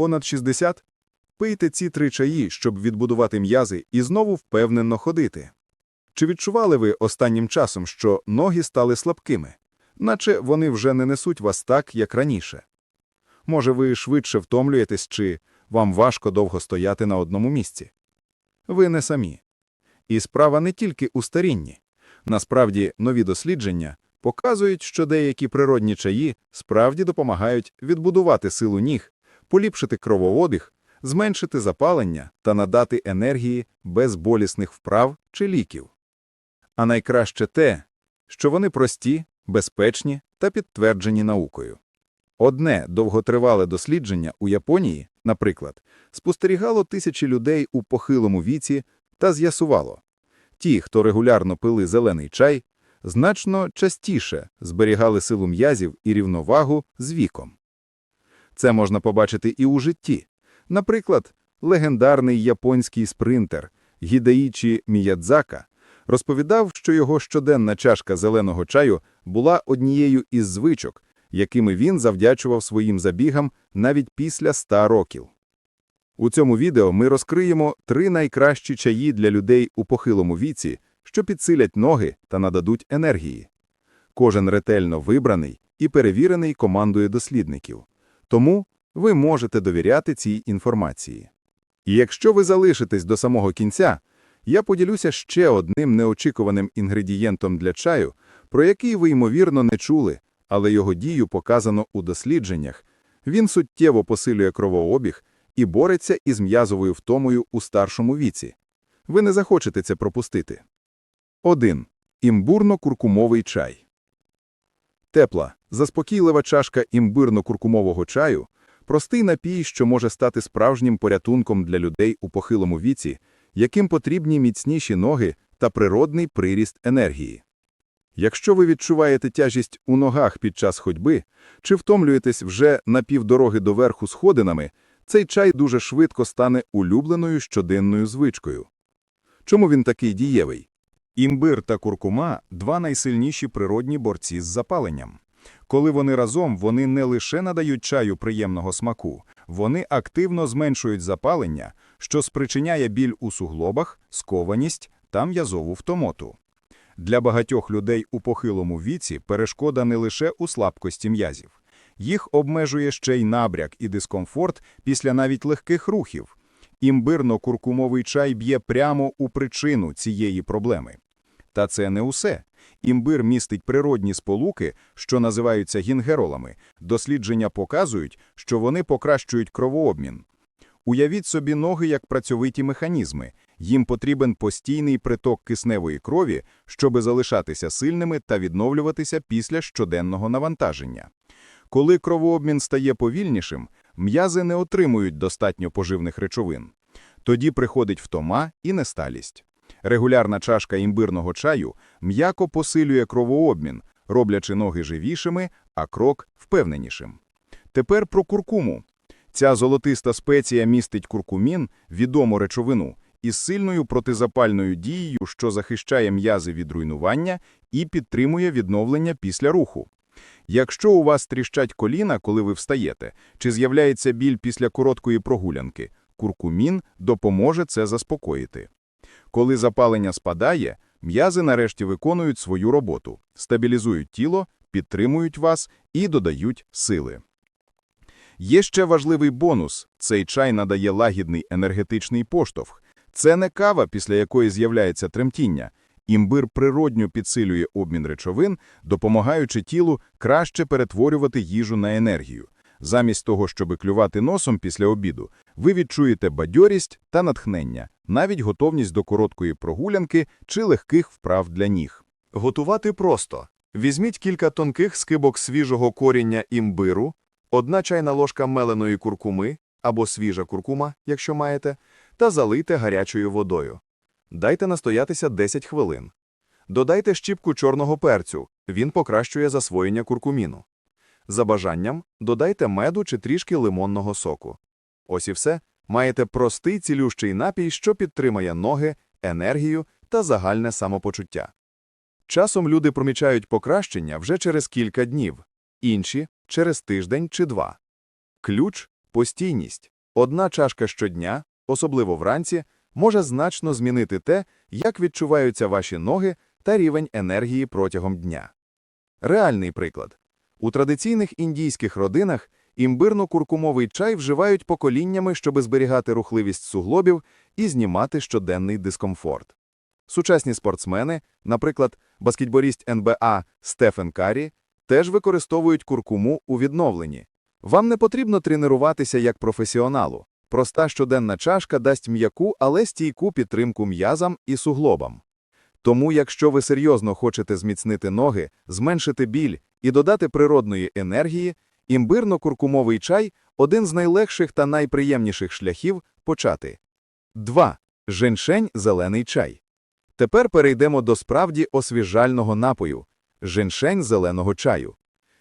Понад 60? Пийте ці три чаї, щоб відбудувати м'язи і знову впевнено ходити. Чи відчували ви останнім часом, що ноги стали слабкими, наче вони вже не несуть вас так, як раніше? Може, ви швидше втомлюєтесь, чи вам важко довго стояти на одному місці? Ви не самі. І справа не тільки у старінні. Насправді, нові дослідження показують, що деякі природні чаї справді допомагають відбудувати силу ніг, поліпшити кровообіг, зменшити запалення та надати енергії без болісних вправ чи ліків. А найкраще те, що вони прості, безпечні та підтверджені наукою. Одне довготривале дослідження у Японії, наприклад, спостерігало тисячі людей у похилому віці та з'ясувало, ті, хто регулярно пили зелений чай, значно частіше зберігали силу м'язів і рівновагу з віком. Це можна побачити і у житті. Наприклад, легендарний японський спринтер Гідаїчі Міядзака розповідав, що його щоденна чашка зеленого чаю була однією із звичок, якими він завдячував своїм забігам навіть після 100 років. У цьому відео ми розкриємо три найкращі чаї для людей у похилому віці, що підсилять ноги та нададуть енергії. Кожен ретельно вибраний і перевірений командою дослідників. Тому ви можете довіряти цій інформації. І якщо ви залишитесь до самого кінця, я поділюся ще одним неочікуваним інгредієнтом для чаю, про який ви, ймовірно, не чули, але його дію показано у дослідженнях. Він суттєво посилює кровообіг і бореться із м'язовою втомою у старшому віці. Ви не захочете це пропустити. 1. Імбурно-куркумовий чай. Тепла, заспокійлива чашка імбирно-куркумового чаю – простий напій, що може стати справжнім порятунком для людей у похилому віці, яким потрібні міцніші ноги та природний приріст енергії. Якщо ви відчуваєте тяжість у ногах під час ходьби, чи втомлюєтесь вже на півдороги до верху сходинами, цей чай дуже швидко стане улюбленою щоденною звичкою. Чому він такий дієвий? Імбир та куркума – два найсильніші природні борці з запаленням. Коли вони разом, вони не лише надають чаю приємного смаку, вони активно зменшують запалення, що спричиняє біль у суглобах, скованість та м'язову втомоту. Для багатьох людей у похилому віці перешкода не лише у слабкості м'язів. Їх обмежує ще й набряк і дискомфорт після навіть легких рухів. Імбирно-куркумовий чай б'є прямо у причину цієї проблеми. Та це не усе. Імбир містить природні сполуки, що називаються гінгеролами. Дослідження показують, що вони покращують кровообмін. Уявіть собі ноги як працьовиті механізми. Їм потрібен постійний приток кисневої крові, щоби залишатися сильними та відновлюватися після щоденного навантаження. Коли кровообмін стає повільнішим, м'язи не отримують достатньо поживних речовин. Тоді приходить втома і несталість. Регулярна чашка імбирного чаю м'яко посилює кровообмін, роблячи ноги живішими, а крок впевненішим. Тепер про куркуму. Ця золотиста спеція містить куркумін, відому речовину, із сильною протизапальною дією, що захищає м'язи від руйнування і підтримує відновлення після руху. Якщо у вас тріщать коліна, коли ви встаєте, чи з'являється біль після короткої прогулянки, куркумін допоможе це заспокоїти. Коли запалення спадає, м'язи нарешті виконують свою роботу, стабілізують тіло, підтримують вас і додають сили. Є ще важливий бонус – цей чай надає лагідний енергетичний поштовх. Це не кава, після якої з'являється тремтіння. Імбир природньо підсилює обмін речовин, допомагаючи тілу краще перетворювати їжу на енергію. Замість того, щоб клювати носом після обіду, ви відчуєте бадьорість та натхнення, навіть готовність до короткої прогулянки чи легких вправ для ніг. Готувати просто. Візьміть кілька тонких скибок свіжого коріння імбиру, одна чайна ложка меленої куркуми або свіжа куркума, якщо маєте, та залийте гарячою водою. Дайте настоятися 10 хвилин. Додайте щіпку чорного перцю, він покращує засвоєння куркуміну. За бажанням, додайте меду чи трішки лимонного соку. Ось і все. Маєте простий цілющий напій, що підтримає ноги, енергію та загальне самопочуття. Часом люди помічають покращення вже через кілька днів, інші – через тиждень чи два. Ключ Постійність. Одна чашка щодня, особливо вранці, може значно змінити те, як відчуваються ваші ноги та рівень енергії протягом дня. Реальний приклад. У традиційних індійських родинах імбирно-куркумовий чай вживають поколіннями, щоб зберігати рухливість суглобів і знімати щоденний дискомфорт. Сучасні спортсмени, наприклад, баскетболіст НБА Стефен Карі, теж використовують куркуму у відновленні. Вам не потрібно тренуватися як професіоналу. Проста щоденна чашка дасть м'яку, але стійку підтримку м'язам і суглобам. Тому, якщо ви серйозно хочете зміцнити ноги, зменшити біль і додати природної енергії, імбирно-куркумовий чай – один з найлегших та найприємніших шляхів почати. 2. Женьшень – зелений чай. Тепер перейдемо до справді освіжального напою – женьшень зеленого чаю.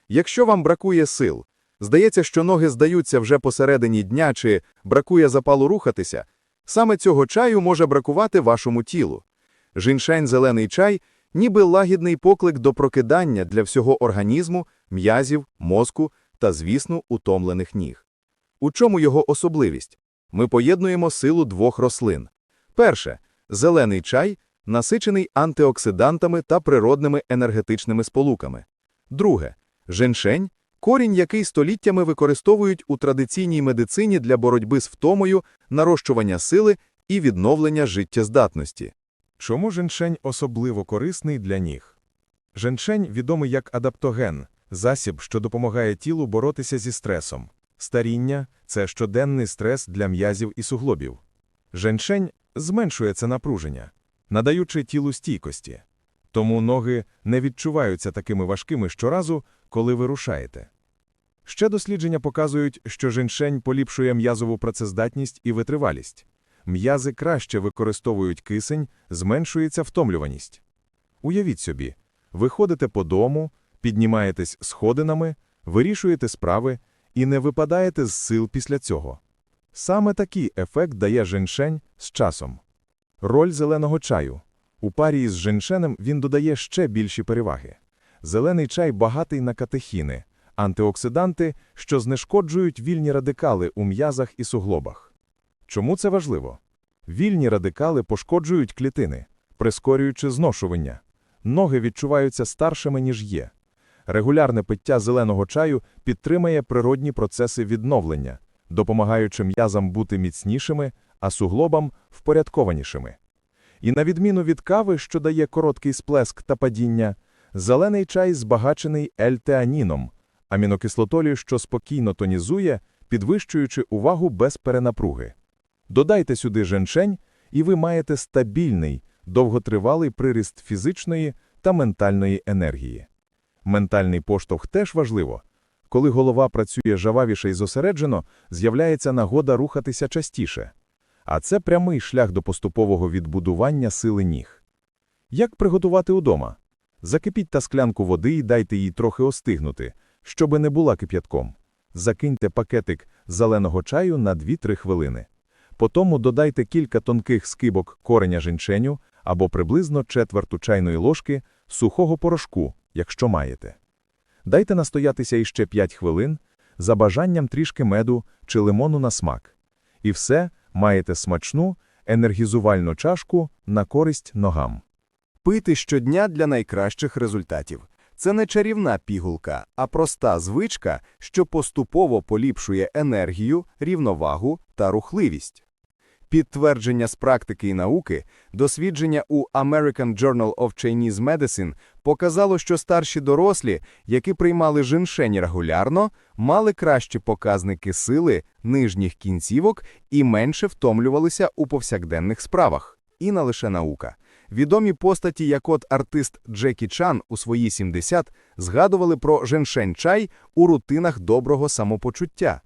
Якщо вам бракує сил, здається, що ноги здаються вже посередині дня чи бракує запалу рухатися, саме цього чаю може бракувати вашому тілу. Жіншень зелений чай – ніби лагідний поклик до прокидання для всього організму, м'язів, мозку та, звісно, утомлених ніг. У чому його особливість? Ми поєднуємо силу двох рослин. Перше – зелений чай, насичений антиоксидантами та природними енергетичними сполуками. Друге – женьшень, корінь, який століттями використовують у традиційній медицині для боротьби з втомою, нарощування сили і відновлення життєздатності. Чому женшень особливо корисний для ніг? Женшень відомий як адаптоген – засіб, що допомагає тілу боротися зі стресом. Старіння – це щоденний стрес для м'язів і суглобів. Женшень зменшує це напруження, надаючи тілу стійкості. Тому ноги не відчуваються такими важкими щоразу, коли ви рушаєте. Ще дослідження показують, що женшень поліпшує м'язову працездатність і витривалість. М'язи краще використовують кисень, зменшується втомлюваність. Уявіть собі, ви ходите по дому, піднімаєтесь сходинами, вирішуєте справи і не випадаєте з сил після цього. Саме такий ефект дає женшень з часом. Роль зеленого чаю. У парі із женшенем він додає ще більші переваги. Зелений чай багатий на катехіни, антиоксиданти, що знешкоджують вільні радикали у м'язах і суглобах. Чому це важливо? Вільні радикали пошкоджують клітини, прискорюючи зношування. Ноги відчуваються старшими, ніж є. Регулярне пиття зеленого чаю підтримує природні процеси відновлення, допомагаючи м'язам бути міцнішими, а суглобам – впорядкованішими. І на відміну від кави, що дає короткий сплеск та падіння, зелений чай збагачений ельтеаніном, амінокислотолі, що спокійно тонізує, підвищуючи увагу без перенапруги. Додайте сюди женшень, і ви маєте стабільний, довготривалий приріст фізичної та ментальної енергії. Ментальний поштовх теж важливо. Коли голова працює жававіше і зосереджено, з'являється нагода рухатися частіше. А це прямий шлях до поступового відбудування сили ніг. Як приготувати удома? Закипіть та склянку води і дайте їй трохи остигнути, щоби не була кип'ятком. Закиньте пакетик зеленого чаю на 2-3 хвилини. Потому додайте кілька тонких скибок кореня жінченю або приблизно четверту чайної ложки сухого порошку, якщо маєте. Дайте настоятися іще 5 хвилин, за бажанням трішки меду чи лимону на смак. І все, маєте смачну, енергізувальну чашку на користь ногам. Пити щодня для найкращих результатів. Це не чарівна пігулка, а проста звичка, що поступово поліпшує енергію, рівновагу та рухливість. Підтвердження з практики і науки, дослідження у American Journal of Chinese Medicine показало, що старші дорослі, які приймали женшень регулярно, мали кращі показники сили, нижніх кінцівок і менше втомлювалися у повсякденних справах. І не лише наука. Відомі постаті, як от артист Джекі Чан у свої 70 згадували про женшень-чай у рутинах доброго самопочуття.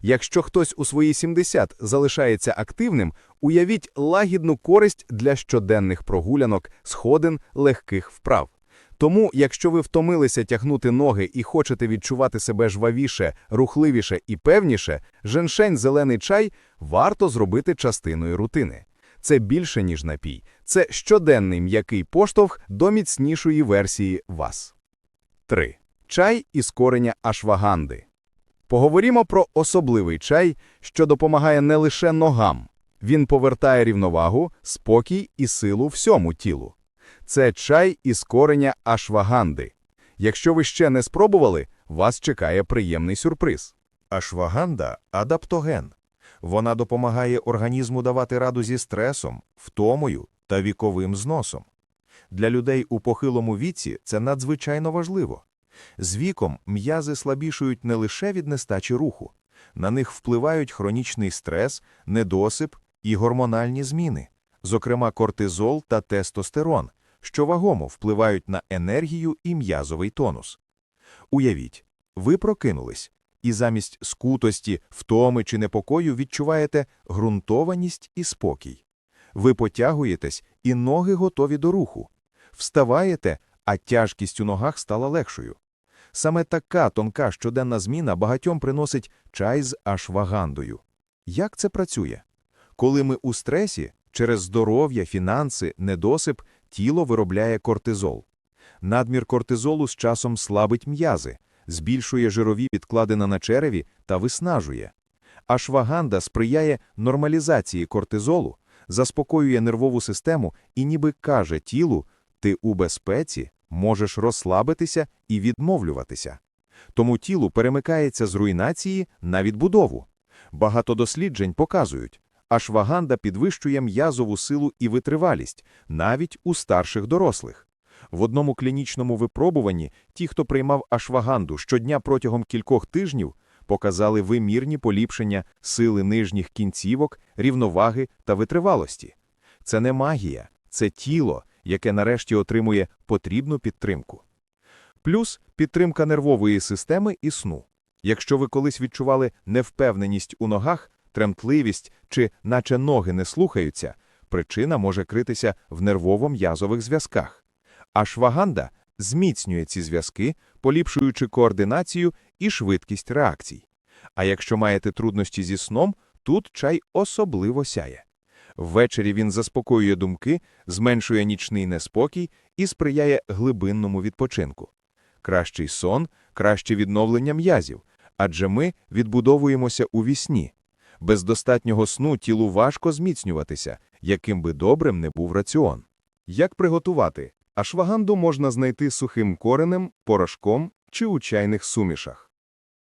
Якщо хтось у свої 70 залишається активним, уявіть лагідну користь для щоденних прогулянок, сходин, легких вправ. Тому, якщо ви втомилися тягнути ноги і хочете відчувати себе жвавіше, рухливіше і певніше, женшень зелений чай варто зробити частиною рутини. Це більше, ніж напій. Це щоденний м'який поштовх до міцнішої версії вас. 3. Чай із кореня ашваганди. Поговоримо про особливий чай, що допомагає не лише ногам. Він повертає рівновагу, спокій і силу всьому тілу. Це чай із кореня ашваганди. Якщо ви ще не спробували, вас чекає приємний сюрприз. Ашваганда – адаптоген. Вона допомагає організму давати раду зі стресом, втомою та віковим зносом. Для людей у похилому віці це надзвичайно важливо. З віком м'язи слабішують не лише від нестачі руху. На них впливають хронічний стрес, недосип і гормональні зміни, зокрема кортизол та тестостерон, що вагомо впливають на енергію і м'язовий тонус. Уявіть, ви прокинулись, і замість скутості, втоми чи непокою відчуваєте ґрунтованість і спокій. Ви потягуєтесь, і ноги готові до руху. Вставаєте, а тяжкість у ногах стала легшою. Саме така тонка щоденна зміна багатьом приносить чай з ашвагандою. Як це працює? Коли ми у стресі, через здоров'я, фінанси, недосип, тіло виробляє кортизол. Надмір кортизолу з часом слабить м'язи, збільшує жирові відкладина на череві та виснажує. Ашваганда сприяє нормалізації кортизолу, заспокоює нервову систему і ніби каже тілу, ти у безпеці, можеш розслабитися і відмовлюватися. Тому тіло перемикається з руйнації на відбудову. Багато досліджень показують, ашваганда підвищує м'язову силу і витривалість, навіть у старших дорослих. В одному клінічному випробуванні ті, хто приймав ашваганду щодня протягом кількох тижнів, показали вимірні поліпшення сили нижніх кінцівок, рівноваги та витривалості. Це не магія, це тіло, яке нарешті отримує потрібну підтримку. Плюс підтримка нервової системи і сну. Якщо ви колись відчували невпевненість у ногах, тремтливість чи наче ноги не слухаються, причина може критися в нервово-м'язових зв'язках. А шваганда зміцнює ці зв'язки, поліпшуючи координацію і швидкість реакцій. А якщо маєте труднощі зі сном, тут чай особливо сяє. Ввечері він заспокоює думки, зменшує нічний неспокій і сприяє глибинному відпочинку. Кращий сон, краще відновлення м'язів, адже ми відбудовуємося у вісні. Без достатнього сну тілу важко зміцнюватися, яким би добрим не був раціон. Як приготувати? Ашваганду можна знайти сухим коренем, порошком чи у чайних сумішах.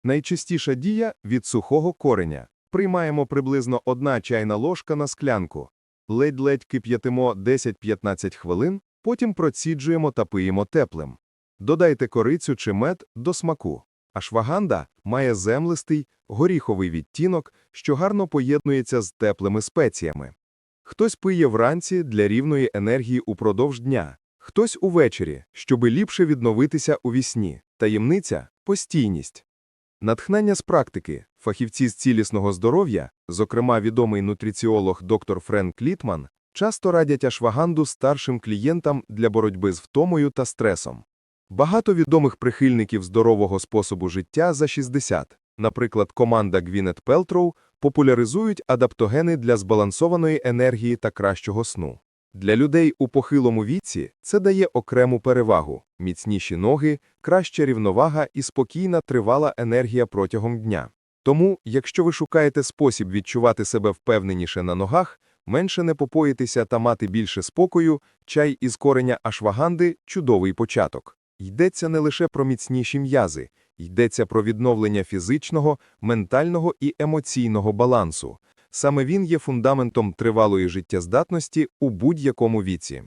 Найчастіша дія – від сухого кореня. Приймаємо приблизно одна чайна ложка на склянку. Ледь-ледь кип'ятимо 10-15 хвилин, потім проціджуємо та пиємо теплим. Додайте корицю чи мед до смаку. Ашваганда має землистий, горіховий відтінок, що гарно поєднується з теплими спеціями. Хтось пиє вранці для рівної енергії упродовж дня, хтось увечері, щоби ліпше відновитися у вісні. Таємниця – постійність. Натхнення з практики. Фахівці з цілісного здоров'я, зокрема відомий нутриціолог доктор Френк Літман, часто радять ашваганду старшим клієнтам для боротьби з втомою та стресом. Багато відомих прихильників здорового способу життя за 60, наприклад, команда Гвінет Пелтроу, популяризують адаптогени для збалансованої енергії та кращого сну. Для людей у похилому віці це дає окрему перевагу – міцніші ноги, краща рівновага і спокійна тривала енергія протягом дня. Тому, якщо ви шукаєте спосіб відчувати себе впевненіше на ногах, менше непопоїтися та мати більше спокою, чай із кореня ашваганди – чудовий початок. Йдеться не лише про міцніші м'язи, йдеться про відновлення фізичного, ментального і емоційного балансу. Саме він є фундаментом тривалої життєздатності у будь-якому віці.